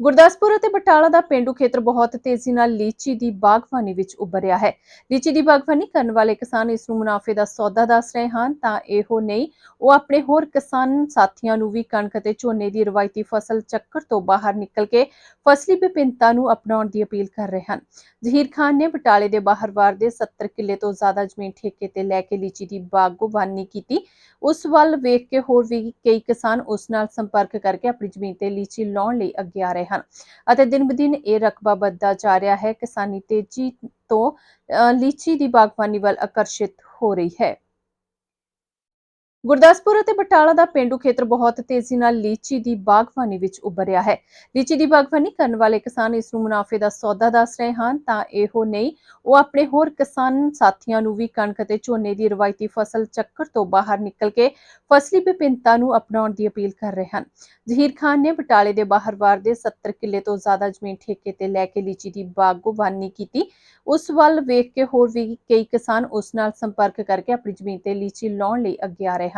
ਗੁਰਦਾਸਪੁਰ ਅਤੇ ਬਟਾਲਾ ਦਾ ਪਿੰਡੂ ਖੇਤਰ ਬਹੁਤ ਤੇਜ਼ੀ ਨਾਲ ਲੀਚੀ ਦੀ ਬਾਗਬਾਨੀ ਵਿੱਚ ਉੱਭਰਿਆ ਹੈ। ਲੀਚੀ ਦੀ ਬਾਗਬਾਨੀ ਕਰਨ ਵਾਲੇ ਕਿਸਾਨ ਇਸ ਨੂੰ ਮੁਨਾਫੇ ਦਾ ਸੌਦਾ ਦੱਸ ਰਹੇ ਹਨ, ਤਾਂ ਇਹੋ ਨਹੀਂ, ਉਹ ਆਪਣੇ ਹੋਰ ਕਿਸਾਨ ਸਾਥੀਆਂ ਨੂੰ ਵੀ ਕਣਕ ਅਤੇ ਝੋਨੇ ਦੀ ਰਵਾਇਤੀ ਫਸਲ ਚੱਕਰ ਤੋਂ ਬਾਹਰ ਨਿਕਲ ਕੇ ਫਸਲੀ ਵਿਭਿੰਨਤਾ ਨੂੰ ਅਪਣਾਉਣ ਦੀ ਅਪੀਲ ਕਰ ਰਹੇ ਹਨ। ਜ਼ਹੀਰ ਖਾਨ ਨੇ ਬਟਾਲੇ ਦੇ ਬਾਹਰਵਾਰ ਦੇ 70 ਕਿੱਲੇ ਤੋਂ ਜ਼ਿਆਦਾ ਜ਼ਮੀਨ ਠੇਕੇ ਤੇ ਲੈ ਕੇ ਲੀਚੀ ਦੀ ਬਾਗਬਾਨੀ ਕੀਤੀ। ਉਸ ਵੱਲ ਵੇਖ ਕੇ ਹੋਰ ਵੀ ਕਈ ਕਿਸਾਨ ਉਸ ਨਾਲ ਸੰਪਰਕ ਕਰਕੇ ਆਪਣੀ ਜ਼ਮੀਨ ਤੇ ਲੀਚੀ ਲਾਉਣ ਲਈ ਅੱਗੇ ਆ ਰਹੇ ਹਨ। ਅਤੇ ਦਿਨ ਬਦਿਨ ਇਹ ਰਕਬਾ ਵੱਧਦਾ ਜਾ ਰਿਹਾ ਹੈ। ਕਿਸਾਨੀ ਤੇਜ਼ੀ ਤੋਂ ਅ, ਲੀਚੀ ਦੀ ਬਾਗਬਾਨੀ ਵੱਲ ਆਕਰਸ਼ਿਤ ਹੋ ਰਹੀ ਹੈ। ਗੁਰਦਾਸਪੁਰ ਅਤੇ ਬਟਾਲਾ ਦਾ ਪਿੰਡੂ ਖੇਤਰ ਬਹੁਤ ਤੇਜ਼ੀ ਨਾਲ ਲੀਚੀ ਦੀ ਬਾਗਬਾਨੀ ਵਿੱਚ ਉੱਭਰਿਆ ਹੈ। ਲੀਚੀ ਦੀ ਬਾਗਬਾਨੀ ਕਰਨ ਵਾਲੇ ਕਿਸਾਨ ਇਸ ਨੂੰ ਮੁਨਾਫੇ ਦਾ ਸੌਦਾ ਦੱਸ ਰਹੇ ਹਨ, ਤਾਂ ਇਹੋ ਨਹੀਂ, ਉਹ ਆਪਣੇ ਹੋਰ ਕਿਸਾਨ ਸਾਥੀਆਂ ਨੂੰ ਵੀ ਕਣਕ ਅਤੇ ਝੋਨੇ ਦੀ ਰਵਾਇਤੀ ਫਸਲ ਚੱਕਰ ਤੋਂ ਬਾਹਰ ਨਿਕਲ ਕੇ ਫਸਲੀ ਵਿਭਿੰਨਤਾ ਨੂੰ ਅਪਣਾਉਣ ਦੀ ਅਪੀਲ ਕਰ ਰਹੇ ਹਨ। ਜ਼ਹੀਰ ਖਾਨ ਨੇ ਬਟਾਲੇ ਦੇ ਬਾਹਰਵਾਰ ਦੇ 70 ਕਿੱਲੇ ਤੋਂ ਜ਼ਿਆਦਾ ਜ਼ਮੀਨ ਠੇਕੇ ਤੇ ਲੈ ਕੇ ਲੀਚੀ ਦੀ ਬਾਗਬਾਨੀ ਕੀਤੀ। ਉਸ ਵੱਲ ਵੇਖ ਕੇ ਹੋਰ ਵੀ ਕਈ ਕਿਸਾਨ ਉਸ ਨਾਲ ਸੰਪਰਕ ਕਰਕੇ ਆਪਣੀ ਜ਼ਮੀਨ ਤੇ ਲੀਚੀ ਲਾਉਣ ਲਈ ਅੱਗੇ ਆ ਰਹੇ ਹਨ।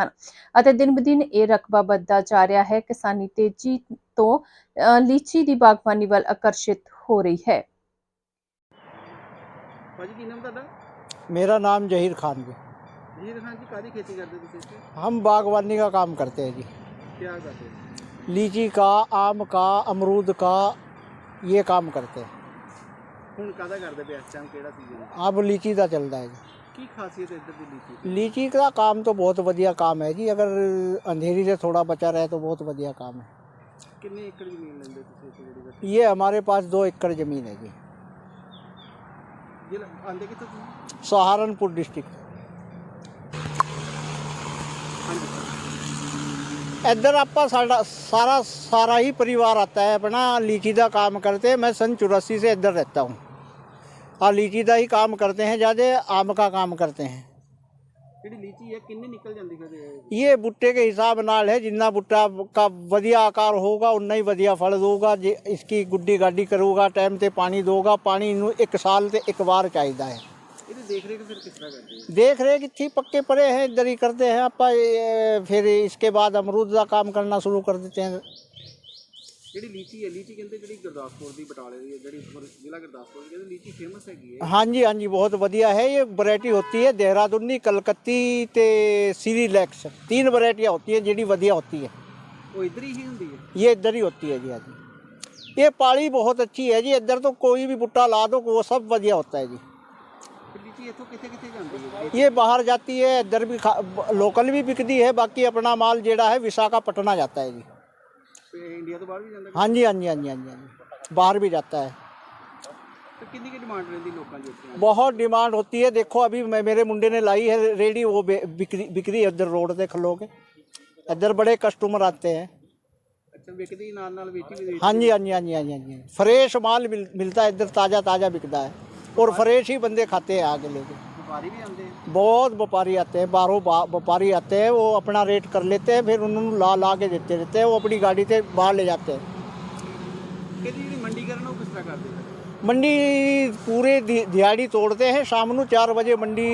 ਅਤੇ ਦਿਨ ਬਦਿਨ ਇਹ ਰਕਬਾ ਵੱਧਦਾ ਜਾ ਰਿਹਾ ਹੈ ਕਿਸਾਨੀ ਤੇਜ਼ੀ ਤੋਂ ਅ, ਲੀਚੀ ਦੀ ਬਾਗਬਾਨੀ ਵੱਲ ਆਕਰਸ਼ਿਤ ਹੋ ਰਹੀ ਹੈ ਭਾਜੀ ਕੀ ਨਾਮ ਤੁਹਾਡਾ मेरा नाम जहीर खान जी ਜੀ ਖਾਨ ਜੀ ਕਾਦੀ ਖੇਤੀ ਕਰਦੇ ਤੁਸੀਂ ਇੱਥੇ हम बागवानी का काम करते हैं जी ਕੀ ਕਰਦੇ ਹੋ? लीची का आम का अमरूद का ये काम करते हैं ਹੁਣ ਕਾਦਾ ਕਰਦੇ ਪਏ ਇਸ ਟਾਈਮ ਕਿਹੜਾ ਸੀਜ਼ਨ अब लीची का चल रहा है जी ਕੀ ਖਾਸੀਅਤ ਹੈ ਇੱਧਰ ਦੀ ਲੀਚੀ ਦੀ? लीची का काम तो बहुत बढ़िया काम है जी अगर अंधेरी से थोड़ा बचा रहे तो बहुत बढ़िया काम है ਕਿੰਨੇ ਏਕੜ ਜ਼ਮੀਨ ਲੈਂਦੇ ਤੁਸੀਂ ਇੱਥੇ ਜਿਹੜੀ ਬੈਠੀ ये हमारे पास दो एकड़ ज़मीन है जी ਇਹ ਆਂਦੇ ਕਿੱਥੋਂ ਤੁਸੀਂ सहारनपुर डिस्ट्रिक्ट ਹਾਂਜੀ ਇੱਧਰ ਆਪਾਂ ਸਾਡਾ ਸਾਰਾ ਸਾਰਾ ਹੀ परिवार आता है अपना लीची का काम करते हैं मैं सन चौरासी से इधर रहता हूँ ਆ ਲੀਚੀ ਦਾ ਹੀ ਕੰਮ ਕਰਦੇ हैं ज़्यादा आम का काम करते हैं ਜਿਹੜੀ ਲੀਚੀ ਹੈ ਕਿੰਨੇ ਨਿਕਲ ਜਾਂਦੀ ਫਿਰ ਇਹ? ਬੁੱਟੇ ਦੇ ਹਿਸਾਬ ਨਾਲ ਹੈ ਜਿੰਨਾ ਬੁੱਟਾ ਦਾ ਵਧੀਆ ਆਕਾਰ ਹੋਊਗਾ ਉਨਾ ਹੀ ਵਧੀਆ ਫਲ ਦੇਊਗਾ ਜੇ ਇਸकी ਗੁੱਡੀ ਗਾਡੀ ਕਰੂਗਾ ਟਾਈਮ ਤੇ ਪਾਣੀ ਦੇਊਗਾ ਪਾਣੀ ਨੂੰ ਇੱਕ ਸਾਲ ਤੇ ਇੱਕ ਵਾਰ ਚਾਹੀਦਾ ਹੈ। ਇਹਦੀ ਦੇਖ ਰੇਖ ਫਿਰ ਕਿਸ ਤਰ੍ਹਾਂ ਕਰਦੇ ਹੋ? ਦੇਖ ਰੇਖ ਇੱਥੇ ਪੱਕੇ ਪਰੇ ਹੈ ਇਧਰ ਹੀ ਕਰਦੇ ਹੈ ਆਪਾਂ ਫਿਰ ਇਸਕੇ ਬਾਅਦ ਅਮਰੂਦ ਦਾ ਕੰਮ ਕਰਨਾ ਸ਼ੁਰੂ ਕਰ ਦਿੱਤੇ ਹੈ। ਜਿਹੜੀ ਲੀਚੀ ਹੈ ਲੀਚੀ ਕਹਿੰਦੇ ਜਿਹੜੀ ਗੁਰਦਾਸਪੁਰ ਦੀ ਬਟਾਲੇ ਦੀ ਹੈ ਜਿਹੜੀ ਗੁਰ- ਜ਼ਿਲ੍ਹਾ ਗੁਰਦਾਸਪੁਰ ਦੀ ਕਹਿੰਦੇ ਲੀਚੀ ਫੇਮਸ ਹੈਗੀ ਹੈ हाँ जी हाँ जी बहुत बढ़िया है ये वैरायटी होती है देहरादूनी कलकत्ती ते सीरीलैक्स तीन वैरायटियाँ होती हैं ਜਿਹੜੀ ਵਧੀਆ होती है ਉਹ ਇੱਧਰ ਹੀ ਹੁੰਦੀ ਹੈ ये इधर ही होती है जी हाँ जी ये पाली बहुत अच्छी है जी इधर तो कोई भी बुट्टा ला दो वो सब बढ़िया होता है जी ਫਿਰ ਲੀਚੀ ਇੱਥੋਂ ਕਿੱਥੇ ਕਿੱਥੇ ਜਾਂਦੀ ਹੈ ये बाहर जाती है इधर भी लोकल भी बिकती है बाकी अपना माल जेड़ा है विशाखापट्टनम जाता है जी ਤੇ ਇੰਡੀਆ ਤੋਂ ਬਾਹਰ ਵੀ ਜਾਂਦਾ हाँ जी हाँ जी हाँ जी हाँ जी हाँ जी बाहर भी जाता है ਤੇ ਕਿੰਨੀ ਕੀ ਡਿਮਾਂਡ ਰਹਿੰਦੀ ਲੋਕਾਂ ਦੀ ਉੱਥੇ बहुत डिमांड होती है देखो अभी मैं मेरे मुंडे ने लाई है रेडी वो बे- बिक्री बिक्री है इधर रोड पे खलो के इधर बड़े कस्टमर आते हैं ਅੱਛਾ ਵਿਕਦੀ ਨਾਲ ਨਾਲ ਵੇਚੀ ਵੀ हाँ जी हाँ जी हाँ जी हाँ जी हाँ जी फ्रेश माल मिल, मिलता है इधर ताज़ा ताज़ा बिकता है और फ्रेश ही बंदे खाते हैं आगे लेके ਵਪਾਰੀ ਵੀ ਆਉਂਦੇ ਆ। बहुत व्यापारी आते हैं बारह बा- व्यापारी आते हैं वो अपना रेट कर लेते हैं फिर उन्होंने ला ला के देते रहते हैं वो अपनी गाड़ी से बाहर ले जाते हैं ਕਿਹਦੀ ਜਿਹੜੀ ਮੰਡੀਕਰਨ ਉਹ ਕਿਸ ਤਰ੍ਹਾਂ ਕਰਦੇ ਫਿਰ? मंडी पूरे दि- दिहाड़ी तोड़ते हैं शाम ਨੂੰ 4 ਵਜੇ ਮੰਡੀ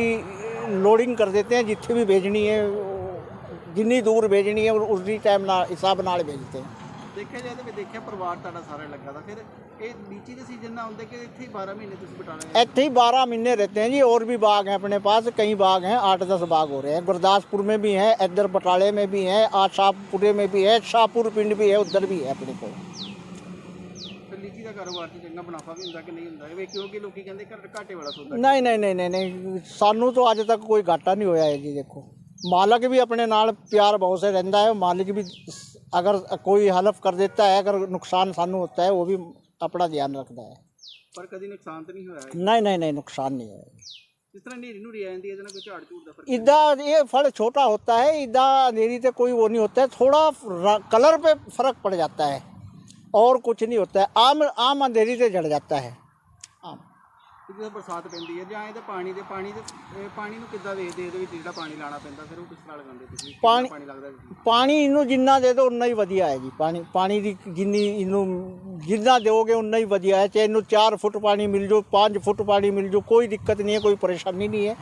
ਲੋਡਿੰਗ ਕਰ ਦਿੰਦੇ हैं ਜਿੱਥੇ ਵੀ ਭੇਜਣੀ ਹੈ ਉਹ ਜਿੰਨੀ ਦੂਰ ਭੇਜਣੀ ਹੈ ਉਸ ਦੀ ਟਾਈਮ ਨਾਲ ਹਿਸਾਬ ਨਾਲ ਭੇਜਦੇ हैं ਦੇਖਿਆ ਜਾਏ ਤਾਂ ਦੇਖਿਆ ਪਰਿਵਾਰ ਤੁਹਾਡਾ ਸਾਰਾ ਲੱਗਾ ਦਾ ਫਿਰ ਇਹ ਲੀਚੀ ਦੇ ਸੀਜ਼ਨ ਨਾ ਹੁੰਦੇ ਕਿ ਇੱਥੇ ਹੀ 12 ਮਹੀਨੇ ਤੁਸੀਂ ਬਿਠਾਣਾ ਇੱਥੇ ही बारह महीने रहते हैं जी और भी बाग हैं अपने पास कई बाग हैं आठ दस बाग हो रहे हैं गुरदासपुर में भी हैं इधर बटाले में भी हैं आशापुरे में भी है शाहपुर पिंड भी है उधर ਵੀ ਹੁੰਦਾ ਕਿ ਨਹੀਂ ਨਹੀਂ ਨਹੀਂ ਨਹੀਂ ਨਹੀਂ ਸਾਨੂੰ ਤਾਂ ਅੱਜ ਤੱਕ ਕੋਈ ਘਾਟਾ ਨਹੀਂ ਹੋਇਆ ਹੈ ਜੀ ਦੇਖੋ। ਮਾਲਕ ਵੀ ਆਪਣੇ ਨਾਲ ਪਿਆਰ ਬਹੁਤ ਸੇ ਰਹਿੰਦਾ ਹੈ ਮਾਲਕ ਵੀ अगर कोई हेल्प कर देता है अगर नुकसान सानू होता है वो भी अपना ध्यान रखता है ਪਰ ਕਦੀ ਨੁਕਸਾਨ ਤਾਂ ਨਹੀਂ ਹੋਇਆ ਇਹ। नहीं नहीं नहीं नुकसान नहीं है ਜਿਸ ਤਰ੍ਹਾਂ ਨੇਰੀ ਨੂੰ ਆ ਜਾਂਦੀ ਹੈ ਇਹਦੇ ਨਾਲ ਕੋਈ ਝਾੜ ਝੂੜ ਦਾ ਫਰਕ इदा ये फल छोटा होता है इदा अंधेरी से कोई वो नहीं होता है थोड़ा र- कलर पे फर्क पड़ जाता है और कुछ नहीं होता है आम आम अंधेरी से झड़ जाता है आम ਤੇ ਜਦੋਂ ਬਰਸਾਤ ਪੈਂਦੀ ਹੈ ਜਾਂ ਇਹਦੇ ਪਾਣੀ ਦੇ ਪਾਣੀ ਦੇ ਇਹ ਪਾਣੀ ਨੂੰ ਕਿੱਦਾਂ ਵੇਚਦੇ ਇਹਦੇ ਵਿੱਚ ਜਿਹੜਾ ਪਾਣੀ ਲਾਣਾ ਪੈਂਦਾ ਫਿਰ ਉਹ ਕਿਸ ਤਰ੍ਹਾਂ ਲਗਾਉਂਦੇ ਤੁਸੀਂ ਕਿੰਨਾ ਪਾਣੀ- ਪਾਣੀ ਲੱਗਦਾ ਜੀ ਪਾਣੀ ਇਹਨੂੰ ਜਿੰਨਾ ਦੇ ਦਿਓ ਉਨਾ ਹੀ ਵਧੀਆ ਹੈ ਜੀ ਪਾਣੀ ਪਾਣੀ ਦੀ ਜਿੰਨੀ ਇਹਨੂੰ ਜਿੰਨਾ ਦਿਓਗੇ ਉਨਾ ਹੀ ਵਧੀਆ ਹੈ ਚਾਹੇ ਇਹਨੂੰ 4 ਫੁੱਟ ਪਾਣੀ ਮਿਲ ਜੋ 5 ਫੁੱਟ ਪਾਣੀ ਮਿਲ ਜੋ ਕੋਈ ਦਿੱਕਤ नहीं है कोई परेशानी नहीं है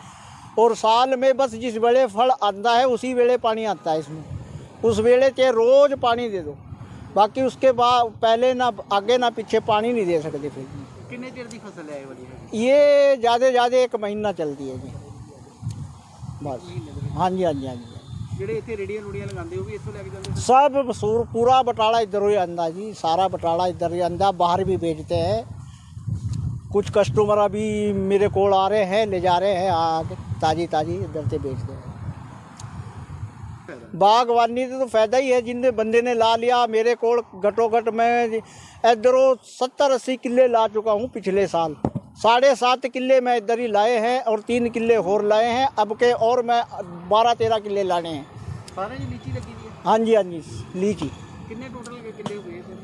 और साल में बस जिस वेले फल आता है उसी वेले पानी आता है इसमें उस वेले चाहे रोज पानी दे दो बाकी उसके बाद पहले ना आगे ना पीछे पानी नहीं दे सकते फिर ਕਿੰਨੇ ਚਿਰ ਦੀ ਫਸਲ ਹੈ ਇਹ ਵਾਲੀ ये ज़्यादा ज़्यादा एक महीना चलती है जी बस हाँ जी हाँ जी हाँ जी ਜਿਹੜੇ ਇੱਥੇ ਰੇੜੀਆਂ ਰੂੜੀਆਂ ਲਗਾਉਂਦੇ ਉਹ ਵੀ ਇੱਥੋਂ ਲੈ ਕੇ ਜਾਂਦੇ सब सूर पूरा बटाला इधर ही आंदा जी सारा बटाला इधर ही आंदा बाहर भी बेचते हैं कुछ कस्टमर अभी मेरे को आ रहे हैं ले जा रहे हैं आगे ताजी ताजी इधर से बेचते हैं ਫਾਇਦਾ ਬਾਗਬਾਨੀ ਦਾ ਤਾਂ ਫਾਇਦਾ ਹੀ ਹੈ ਜਿੰਨੇ ਬੰਦੇ ਨੇ ਲਾ ਲਿਆ ਮੇਰੇ ਕੋਲ ਘਟੋ ਘਟ ਮੈਂ इधरों सत्तर अस्सी किले ला चुका हूँ पिछले साल साढ़े सात किले मैं इधर ही लाए हैं और तीन किले और लाए हैं अब के और मैं बारह तेरह किले लाने हैं ਸਾਰੇ ਜੀ ਲੀਚੀ ਲੱਗੀ ਦੀ ਹੈ हाँ जी हाँ जी लीची ਕਿੰਨੇ ਟੋਟਲ ਕਿੱਲੇ ਹੋਏ ਇਹਦੇ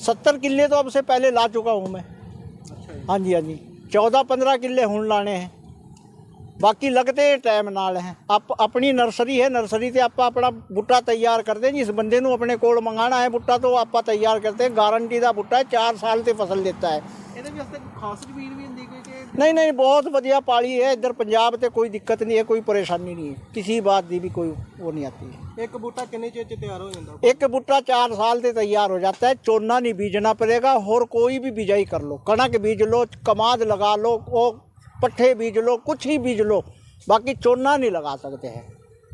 सत्तर किले तो अब से पहले ला चुका हूँ मैं ਅੱਛਾ ਜੀ हाँ जी हाँ जी चौदह पंद्रह किले हूँ लाने हैं ਬਾਕੀ ਲੱਗਦੇ ਟਾਈਮ ਨਾਲ ਹੈ ਆਪ ਆਪਣੀ ਨਰਸਰੀ ਹੈ ਨਰਸਰੀ ਤੇ ਆਪਾਂ ਆਪਣਾ ਬੂਟਾ ਤਿਆਰ ਕਰਦੇ ਹਾਂ। ਜਿਸ ਬੰਦੇ ਨੂੰ ਆਪਣੇ ਕੋਲ ਮੰਗਾਣਾ ਹੈ ਬੂਟਾ ਤੋਂ ਆਪਾਂ ਤਿਆਰ ਕਰਤੇ ਗਾਰੰਟੀ ਦਾ ਬੂਟਾ ਹੈ 4 ਸਾਲ ਤੇ ਫਸਲ ਦਿੱਤਾ ਹੈ ਇਹਦੇ ਵਾਸਤੇ ਕੋਈ ਖਾਸ ਜ਼ਮੀਨ ਵੀ ਹੁੰਦੀ ਕੋਈ ਕਿ ਨਹੀਂ ਨਹੀਂ ਬਹੁਤ ਵਧੀਆ ਪਾਲੀ ਹੈ ਇੱਧਰ ਪੰਜਾਬ ਤੇ ਕੋਈ ਦਿੱਕਤ ਨਹੀਂ ਹੈ ਕੋਈ ਪਰੇਸ਼ਾਨੀ ਨਹੀਂ ਹੈ ਕਿਸੇ ਬਾਤ ਦੀ ਵੀ ਕੋਈ ਉਹ ਨਹੀਂ ਆਤੀ है ਇੱਕ ਬੂਟਾ ਕਿੰਨੇ ਚਿਰ ਚ ਤਿਆਰ ਹੋ ਜਾਂਦਾ एक बूटा चार साल से तैयार हो जाता है चोना नहीं बीजना पड़ेगा और कोई भी बिजाई कर लो कणक बीज लो कमाद लगा लो वो पट्ठे बीज लो कुछ ही बीज लो बाकी चोना नहीं लगा सकते हैं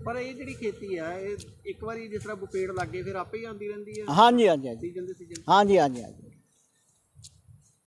ਪਰ ਇਹ ਜਿਹੜੀ ਖੇਤੀ ਆ ਇਹ ਇੱਕ ਵਾਰੀ ਜਿਸ ਤਰ੍ਹਾਂ ਪੇੜ ਲੱਗੇ ਫਿਰ ਆਪੇ ਹੀ ਆਉਂਦੀ ਰਹਿੰਦੀ ਹੈ हाँ जी हाँ जी हाँ जी ਸੀਜ਼ਨ ਦੇ ਸੀਜ਼ਨ हाँ जी हाँ जी हाँ जी